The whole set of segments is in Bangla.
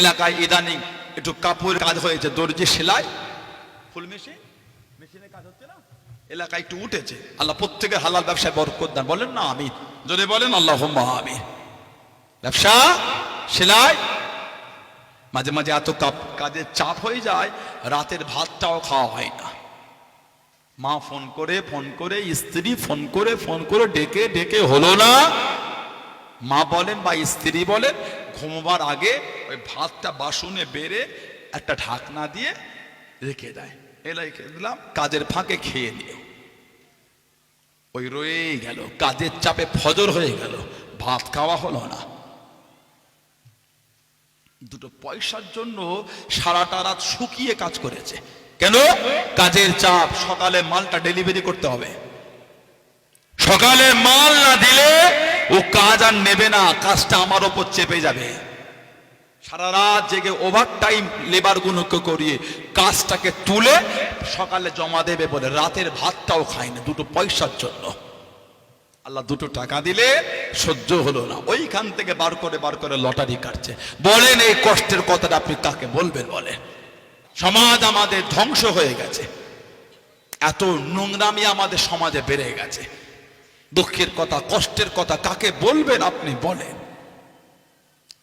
এলাকায় ইদানিং একটু কাপড় কাজ হয়েছে, দর্জি সেলাই, ফুল মেশিন মেশিনে কাজ হচ্ছে না? এলাকায় একটু উঠেছে। আল্লাহ প্রত্যেকের হালাল ব্যবসায় বরকত দান। বলেন না আমি যদি বলেন আল্লাহ আমি ব্যবসা, সেলাই, মাঝে মাঝে এত কাপ কাজের চাপ হয়ে যায়, রাতের ভাতটাও খাওয়া হয় না। মা ফোন করে ফোন করে, স্ত্রী ফোন করে ফোন করে, ডেকে ডেকে হলো না। মা বলেন বা স্ত্রী বলেন, ঘুমবার আগে ওই ভাতটা বাসনে বেড়ে একটা ঢাকনা দিয়ে রেখে দেয়। এলাই দিলাম, কাজের ফাঁকে খেয়ে নিও ওই রয়েই গেল, কাজের চাপে ফজর হয়ে গেল, ভাত খাওয়া হলো না। দুটো পয়সার জন্য সারাটা রাত শুকিয়ে কাজ করেছে। কেন? কাজের চাপ, সকালে মালটা ডেলিভারি করতে হবে। সকালে মাল না দিলে ও কাজ আর নেবে না, কাজটা আমার ওপর চেপে যাবে। সারা রাত জেগে ওভার টাইম লেবার গুলোকে করিয়ে কাজটাকে তুলে সকালে জমা দেবে বলে রাতের ভাতটাও খায় না, দুটো পয়সার জন্য। আল্লাহ দুটো টাকা দিলে সহ্য হলো না। ওইখান থেকে বার করে বার করে লটারি কাটছে। বলেন এই কষ্টের কথাটা আপনি কাকে বলবেন বলে সমাজ আমাদের ধ্বংস হয়ে গেছে। এত নোংরামি আমাদের সমাজে বেড়ে গেছে। দুঃখের কথা, কষ্টের কথা, কাকে বলবেন আপনি বলেন।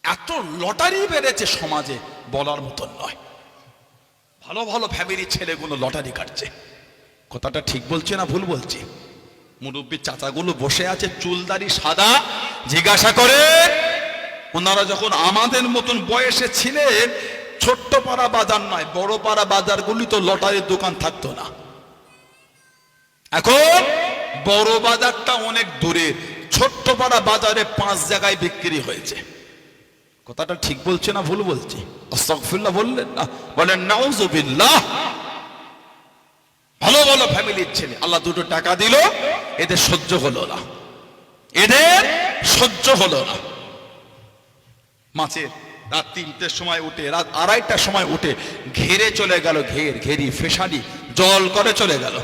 এত লটারি বেড়েছে সমাজে বলার মতন নয়। ভালো ভালো ফ্যামিলির ছেলেগুলো লটারি কাটছে। কথাটা ঠিক বলছে না ভুল বলছি? মুরব্বী চাচাগুলো বসে আছে, চুলদারি সাদা, জিজ্ঞাসা করে, ওনারা যখন আমাদের মতন বয়সে ছিলেন, ছোট্ট পাড়া বাজার নয়, বড় পাড়া বাজারগুলি তো লটারির দোকান থাকতো না। এখন বড় বাজারটা অনেক দূরে। ছোট্ট পাড়া বাজারে পাঁচ জায়গায় বিক্রি হয়েছে। কথাটা ঠিক বলছে না ভুল বলছে? আস্তাগফিরুল্লাহ বললেন না। বলেন, নাউজুবিল্লাহ। ভালো ভালো ফ্যামিলির ছেলে। আল্লাহ দুটো টাকা দিল, এদের সহ্য হলো না। এদের সহ্য হলো না। মাছের রাত তিনটের সময় উঠে, রাত আড়াইটার সময় উঠে ঘেরে চলে গেল, ঘের, ঘেরি ফেসারি জল করে চলে গেল।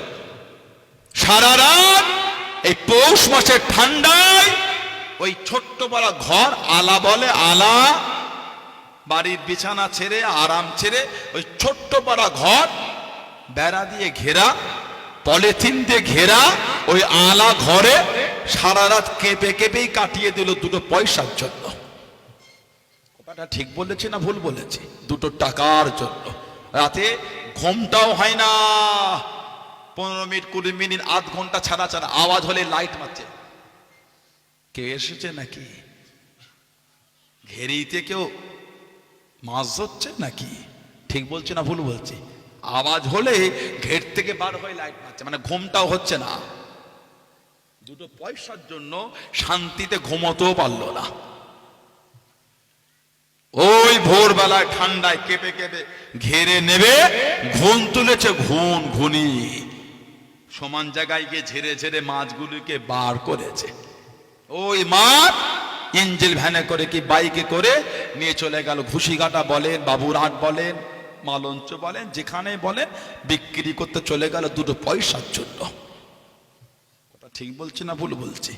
সারা রাত, এই পৌষ মাসের ঠান্ডায় ওই ছোট্ট পাড়া ঘর, আলা বলে আলা, বাড়ির বিছানা ছেড়ে, আরাম ছেড়ে, ওই ছোট্ট পাড়া ঘর, বেড়া দিয়ে ঘেরা, পলিথিন দিয়ে ঘেরা, ওই আলা ঘরে সারা রাত কেঁপে কেঁপেই কাটিয়ে দিল দুটো পয়সার জন্য। কথাটা ঠিক বলেছি না ভুল বলেছি? দুটো টাকার জন্য। রাতে ঘুমটাও হয় না। পনেরো মিনিট, কুড়ি মিনিট, আধ ঘণ্টা ছাড়া ছাড়া আওয়াজ হলে লাইট মারছে। কে এসেছে নাকি? ঘেরিতে কেউ মাছ ধরছে নাকি? ঠিক বলছে না, ভুল বলছি? আওয়াজ হলে ঘের থেকে বার হয়ে লাইট মারছে মানে ঘুমটাও হচ্ছে না। দুটো পয়সার জন্য শান্তিতে ঘুমোতেও পারল না। ওই ভোরবেলায় ঠান্ডায় কেঁপে কেঁপে ঘেরে নেবে, ঘুম তুলেছে ঘুন ঘুনি। সমান জায়গায় গিয়ে ঝেড়ে ঝেড়ে মাছগুলিকে বার করেছে। ওই মাছ ইঞ্জিল ভ্যানে করে কি বাইকে করে নিয়ে চলে গেল। ঘুষিঘাটা বলেন, বাবুরহাট বলেন, মালঞ্চ বলেন যেখানে বলেন বিক্রি করতে চলে গেল দুটো পয়সার জন্য। কথা ঠিক বলছি না ভুল বলছি?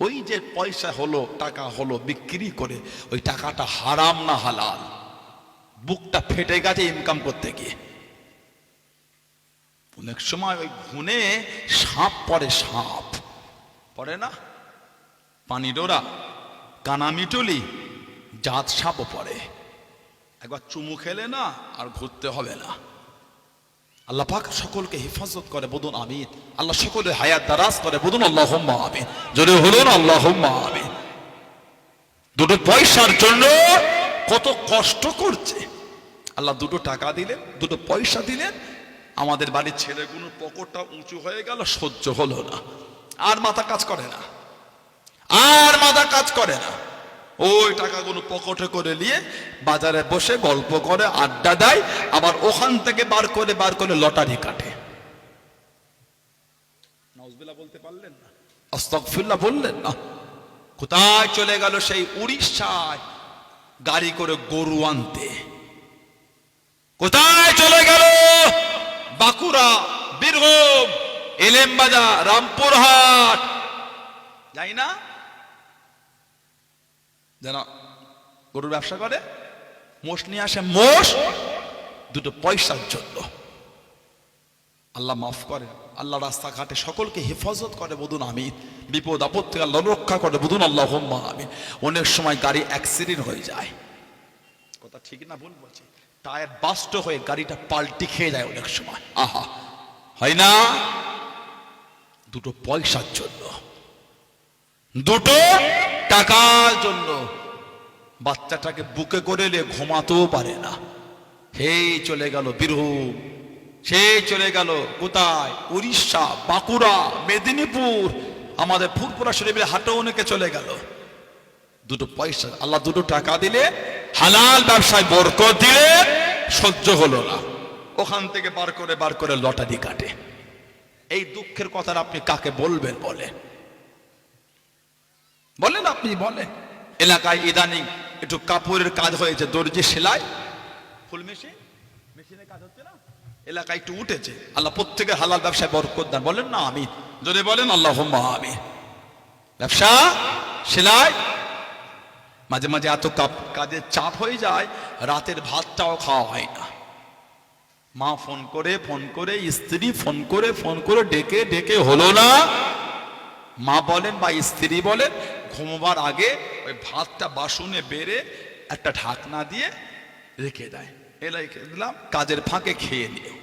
ওই যে পয়সা হলো, টাকা হলো, বিক্রি করে ওই টাকাটা হারাম না হালাল? বুকটা ফেটে গেছে ইনকাম করতে গিয়ে। অনেক সময় ওই ঘুনে সাপ পড়ে সাপ। পড়ে না? পানি ডোরা কানামিটুলি জাত সাপও পড়ে। একবার চুমু খেলে না আর ঘুরতে হবে না। আল্লাহ পাক সকলকে হেফাজত করে, বলুন আমিন। আল্লাহ সকলে হায়াত দারাজ করে, বলুন আল্লাহ আমিন। যদি হলুন আল্লাহ আমিন। দুটো পয়সার জন্য কত কষ্ট করছে। আল্লাহ দুটো টাকা দিলেন, দুটো পয়সা দিলেন আমাদের বাড়ির ছেলেগুলোর পকটটা উঁচু হয়ে গেল, সহ্য হলো না। আর মাথা কাজ করে না। আর মাথা কাজ করে না। ওই টাকাগুলো পকেটে করে নিয়ে বাজারে বসে গল্প করে, আড্ডা দেয়, আবার ওখান থেকে বার করে বার করে লটারি কাটে। নাউজবিল্লাহ বলতে পারলেন না? আস্তাগফিরুল্লাহ বললেন না? কোথায় চলে গেল সেই উড়িষ্যায় গাড়ি করে গরু আনতে? কোথায় চলে গেল? বাঁকুড়া, বীরভূম এলেমবাজা রামপুরহাট। যাই না। যেন গরুর ব্যবসা করে, মোষ নিয়ে আসে, মোষ, দুটো পয়সার জন্য। আল্লাহ মাফ করে, আল্লাহ রাস্তাঘাটে সকলকে হেফাজত করে, বলুন আমি বিপদ, আপদ থেকে আল্লাহ রক্ষা করে, বলুন আল্লাহ হোম্মা আমি অনেক সময় গাড়ি অ্যাক্সিডেন্ট হয়ে যায়। কথা ঠিক না, ভুল বলছি। টায়ার বাস্ট হয়ে গাড়িটা পাল্টি খেয়ে যায় অনেক সময়। আহা, হয় না? দুটো পয়সার জন্য। দুটো টাকার জন্য। বাচ্চাটাকে বুকে করে নিয়ে ঘুমাতেও পারে না। হেই চলে গেল বীরভূম। সে চলে গেল কোথায়? উড়িষ্যা, বাঁকুড়া, মেদিনীপুর। আমাদের ফুরপুরা শরীফের হাটেও অনেকে চলে গেল। দুটো পয়সা, আল্লাহ দুটো টাকা দিলে হালাল ব্যবসায় বরকত দিলে সহ্য হলো না। ওখান থেকে বার করে বার করে লটারি কাটে। এই দুঃখের কথা আপনি কাকে বলবেন বলে? বলেন আপনি, বলেন। এলাকায় ইদানিং একটু কাপড়ের কাজ হয়েছে, দর্জি সেলাই। Full machine? মেশিনের কাজ হচ্ছে না? এলাকায় একটু উঠেছে। আল্লাহ প্রত্যেকের হালাল ব্যবসায় বরকত দেন। বলেন না আমি যদি বলেন আল্লাহ আমি ব্যবসা, সেলাই মাঝে মাঝে এত কাজের চাপ হয়ে যায়, রাতের ভাতটাও খাওয়া হয় না। মা ফোন করে ফোন করে, স্ত্রী ফোন করে ফোন করে ডেকে ডেকে হলো না। মা বলেন বা স্ত্রী বলেন, ঘুমোবার আগে ওই ভাতটা বাসনে বেড়ে একটা ঢাকনা দিয়ে রেখে দেয়। এলাই দিলাম, কাজের ফাঁকে খেয়ে নিও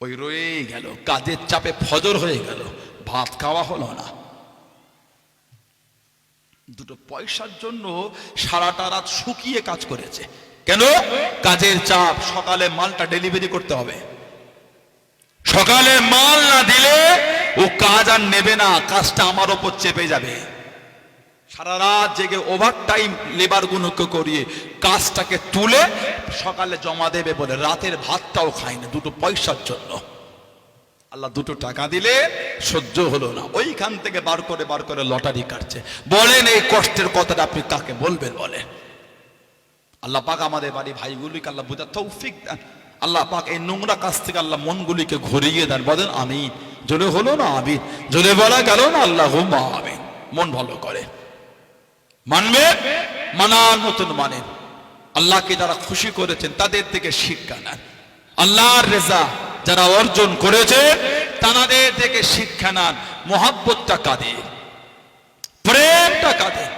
ওই রয়েই গেল, কাজের চাপে ফজর হয়ে গেল, ভাত খাওয়া হলো না। দুটো পয়সার জন্য সারাটা রাত শুকিয়ে কাজ করেছে। কেন? কাজের চাপ সকালে মালটা ডেলিভারি করতে হবে। সকালে মাল না দিলে ও কাজ আর নেবে না কাজটা আমার ওপর চেপে যাবে। সারা রাত জেগে ওভার টাইম লেবার গুলোকে করিয়ে কাজটাকে তুলে সকালে জমা দেবে বলে রাতের ভাতটাও খায় না দুটো পয়সার জন্য। আল্লাহ দুটো টাকা দিলে সহ্য হলো না। ওইখান থেকে বার করে বার করে লটারি কাটছে। বলেন এই কষ্টের কথাটা আপনি কাকে বলবেন বলেন? আল্লাহ পাক আমাদের বাড়ি ভাইগুলিকে আল্লাহ বুঝা তৌফিক দেন। আল্লাহ পাক এই নোংরা কাজ থেকে আল্লাহ মনগুলিকে ঘুরিয়ে দেন। বলেন আমি জোরে হলো না আমি জোরে বলা গেল না আল্লাহ আমি মন ভালো করে। মানবে? মানার মতন মানেন আল্লাহকে যারা খুশি করেছেন, তাদের থেকে শিক্ষা নেন। আল্লাহর রেজা যারা অর্জন করেছে তাদের থেকে শিক্ষা নেন। মোহাব্বতটা কাদের? প্রেমটা কাদের?